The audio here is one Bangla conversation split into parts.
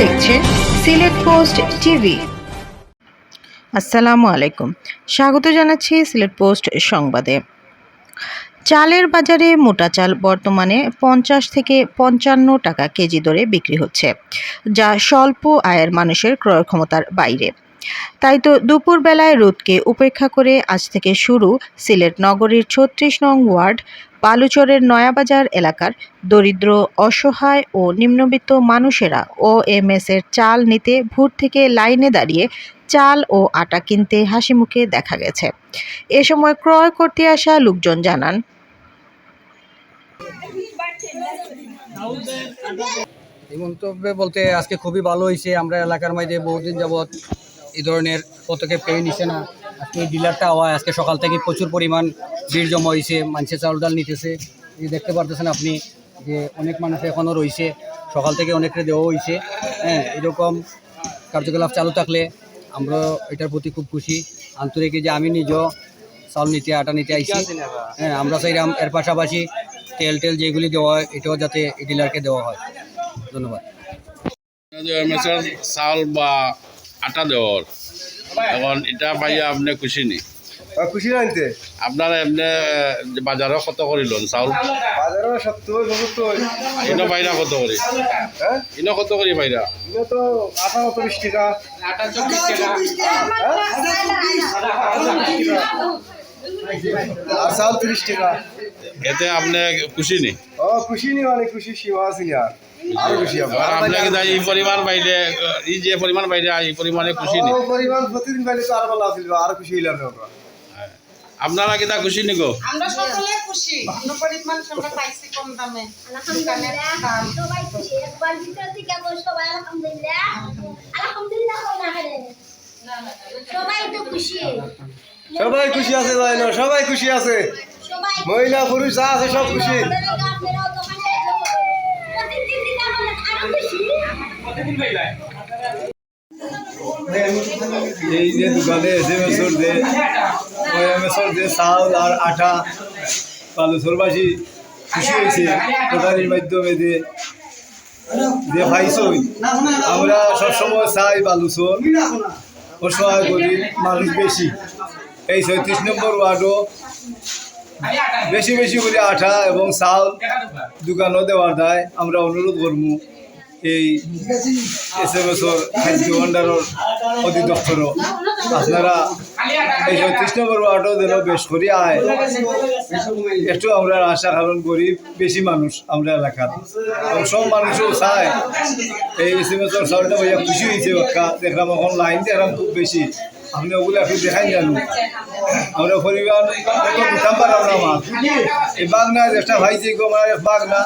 দেখছেন সিলেট পোস্ট টিভি। আসসালামু আলাইকুম। স্বাগত জানাচ্ছি সিলেট পোস্ট সংবাদে। চালের বাজারে মোটা চাল বর্তমানে পঞ্চাশ থেকে পঞ্চান্ন টাকা কেজি দরে বিক্রি হচ্ছে, যা স্বল্প আয়ের মানুষের ক্রয় ক্ষমতার বাইরে। তাই তো দুপুরবেলায় রোদকে উপেক্ষা করে আজ থেকে শুরু সিলেট নগরীর ছত্রিশ নং ওয়ার্ড বালুচরের নয়াবাজার এলাকার দরিদ্র, অসহায় ও নিম্নবিত্ত মানুষেরা ও এম এর চাল নিতে ভোর থেকে লাইনে দাঁড়িয়ে চাল ও আটা কিনতে হাসি মুখে দেখা গেছে। এ সময় ক্রয় করতে আসা লোকজন জানান মন্তব্যে বলতে আজকে খুবই ভালো হয়েছে। আমরা এলাকার মাঝে বহুদিন যাবৎ এই ধরনের পদক্ষেপ কেউ নিছে না। আজকে ডিলারটা হওয়ায় আজকে সকাল থেকে প্রচুর পরিমাণ ভিড় জমা হয়েছে মানুষের চাউল ডাল নিতেছে। দেখতে পারতেছেন আপনি যে অনেক মানুষ এখনও রয়েছে সকাল থেকে অনেকটা দেওয়া হয়েছে হ্যাঁ এরকম কার্যকলাপ চালু থাকলে আমরা এটার প্রতি খুব খুশি। আন্তরিক যে আমি নিজেও চাউল নিতে, আটা নিতে আইছি। হ্যাঁ আমরা চাইলাম এর পাশাপাশি তেল টেল যেগুলি দেওয়া হয়, এটাও যাতে ডিলারকে দেওয়া হয়। ধন্যবাদ। চাউল বা আটা দেওয়ার, এখন এটা পাইয়া আপনি খুশি নি? আর খুশি আনতে? আপনার এমনি কত চাউল? বাজারে সত্তর সত্তর। ইনো পাইরা কত করি? হ্যাঁ? ইনো কত করি তো টাকা। আর চাল তিরিশ টাকা। এতে আপনি খুশি নি? ও খুশি নি মানে খুশি সীমা আছে নি। আর আরও খুশি আর এই পরিমাণ পাইলে এই যে পরিমাণ পাইলে এই পরিমাণে খুশি নি? পরিমাণ প্রতিদিন পাইলে তো আরও ভালো আরও খুশি হইলাম আমরা। আপনারা কিতা খুশি নি গো আমরা সকলে খুশি। গরিব মানুষ আমরা পাইছি কম দামে। দাম। সবাই খুশি একবার ভিতর থেকে বল সবাই আলহামদুলিল্লাহ আলহামদুলিল্লাহ না সবাই তো খুশি সবাই খুশি আছে তাই না সবাই খুশি আছে। মহিলা পুরুষ যা আছে সব খুশি। প্রতিদিন দিন আমরা আরও খুশি এই যে দোকানে এসে মেসর দে ওই মেসর দে চাউল আর আটা বালুচরবাসী খুশি হয়েছে। প্রধানের মাধ্যমে দিয়ে যে পাইছই আমরা সবসময় চাই বালুচর অসহায় গরিব মানুষ বেশি। এই ছয়ত্রিশ নম্বর ওয়ার্ডও বেশি বেশি করে আঠা এবং চাউল দোকানও দেওয়ার দায়। আমরা অনুরোধ করব এই এস এম এসর খাদ্য ভাণ্ডারের অধিদপ্তর আপনারা এই ছত্রিশ নম্বর ওয়ার্ডও যেন বেশ করি আয়। একটু আমরা আশা কারণ গরিব, বেশি মানুষ আমরা এলাকার। সব মানুষও চায়। এই এস এম এসর চাউলটা ভাইয়া খুশি হয়েছে বাক্কা। দেখলাম এখন লাইন দেখলাম খুব বেশি। আপনি ওগুলো একটু দেখাই জানো আমরা পরিবার পারলাম না এই বাগনা একটা ভাই যে আমার এক বাগনা।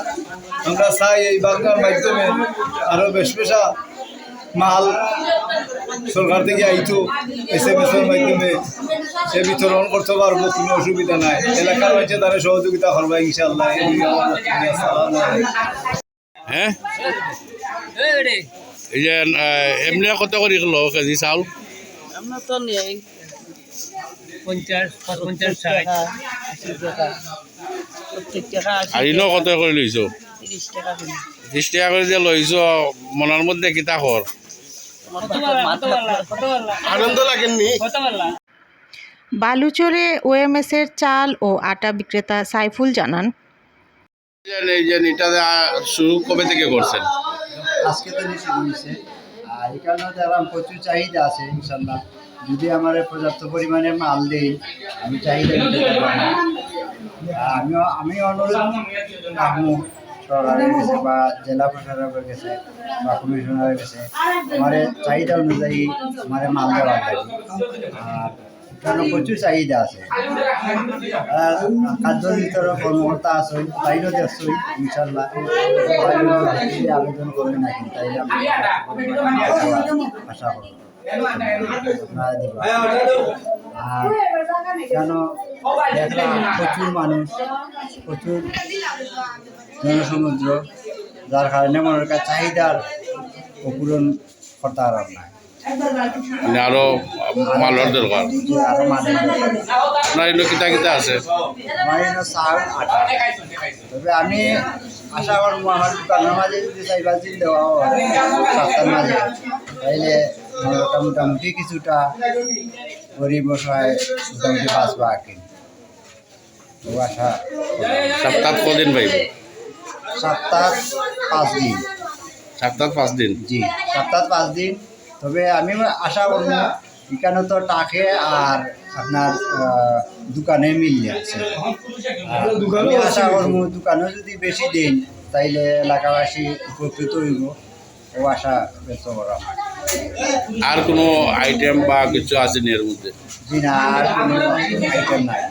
আমরা চাই এই বাগনার মাধ্যমে আরও বেশ পেশা মাল সরকার থেকে আইতো এস এম এসের মাধ্যমে সে বিতরণ করতে পারব কোনো অসুবিধা নাই। এলাকার মানুষের দ্বারা সহযোগিতা করবা ইনশাল্লাহ। হ্যাঁ? এই যে এমনি কত করি কিলো কেজি চাউল? আমরা তো নেই। পঞ্চাশ পঞ্চাশ ষাট। আর কত করে লইছ? তিরিশ টাকা করে যে লইছ মনের মধ্যে কিতা কর আনন্দ লাগেননি বালুচরে ওএমএস এর চাল ও আটা বিক্রেতা সাইফুল জানান এটা শুরু কবে থেকে করছেন? আজকে তো নিচে দিয়েছে আর এখানেও দেখলাম প্রচুর চাহিদা আছে ইনশাল্লাহ। যদি আমার পর্যাপ্ত পরিমাণে মাল দেই আমি চাহিদা দিতে পারব আমিও আমি অনুরোধ সরকারের কাছে বা জেলা প্রশাসকের কাছে বা কমিশনারের কাছে আমার চাহিদা অনুযায়ী আমার মাল দেওয়া লাগে। আর কারণ প্রচুর চাহিদা আছে। খাদ্য বিতরণ কর্মকর্তা আছে তাইও দেখছই ইনশাল্লাহ আবেদন করবে নাকি তাই আশা করব। আর কেন প্রচুর মানুষ, প্রচুর জনসমুদ্র যার কারণে মনের কাছে চাহিদার পূরণ করতে পারলাম না মানে আরও মালর দরকার। দরকার। এগুলো কিতা কিতা আছে? তবে আমি আশা করব আমার দোকানের মাঝে যদি চাইবার দিন দেওয়া হয় সপ্তাহের মাঝে তাইলে মোটামুটি কিছুটা গরিব অসহায় মোটামুটি বাঁচবা আর আশা সপ্তাহ কদিন পাইব? সপ্তাহ পাঁচ দিন। সপ্তাহ পাঁচ দিন? জি সপ্তাহ পাঁচ দিন। তবে আমি আশা করব এখানে তো টাকে আর আপনার দোকানে মিলিয়ে আছে। আর আমি আশা করব দোকানে যদি বেশি দিন তাইলে এলাকাবাসী উপকৃত হইব। ও আশা ব্যক্ত করা হয়। আর কোনো আইটেম বা কিছু আছে এর মধ্যে? জি না আর কোনো আইটেম নাই।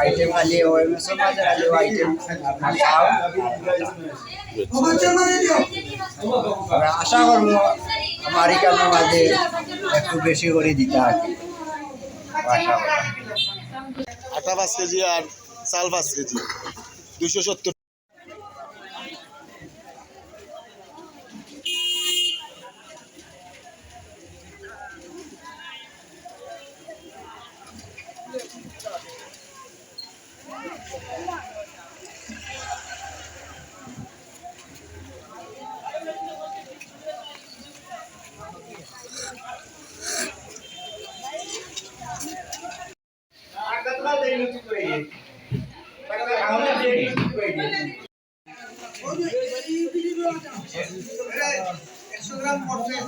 আইটেম খালি ও এম মাঝে খালি আইটেম আপনার চাও তবে আশা করব আমার এখানে মাঝে একটু বেশি করে দিতে আর আটা পাঁচ কেজি আর চাল পাঁচ কেজি। দুশো সত্তর প্রোগ্রাম করছেন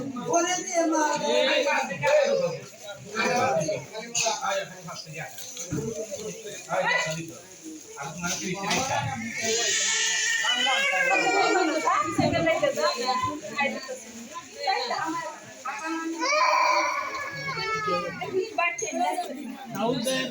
আমাদের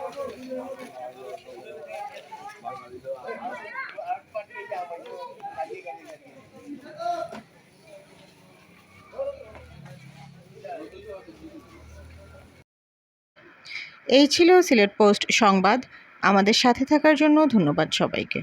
এই ছিল সিলেট পোস্ট সংবাদ। আমাদের সাথে থাকার জন্য ধন্যবাদ সবাইকে।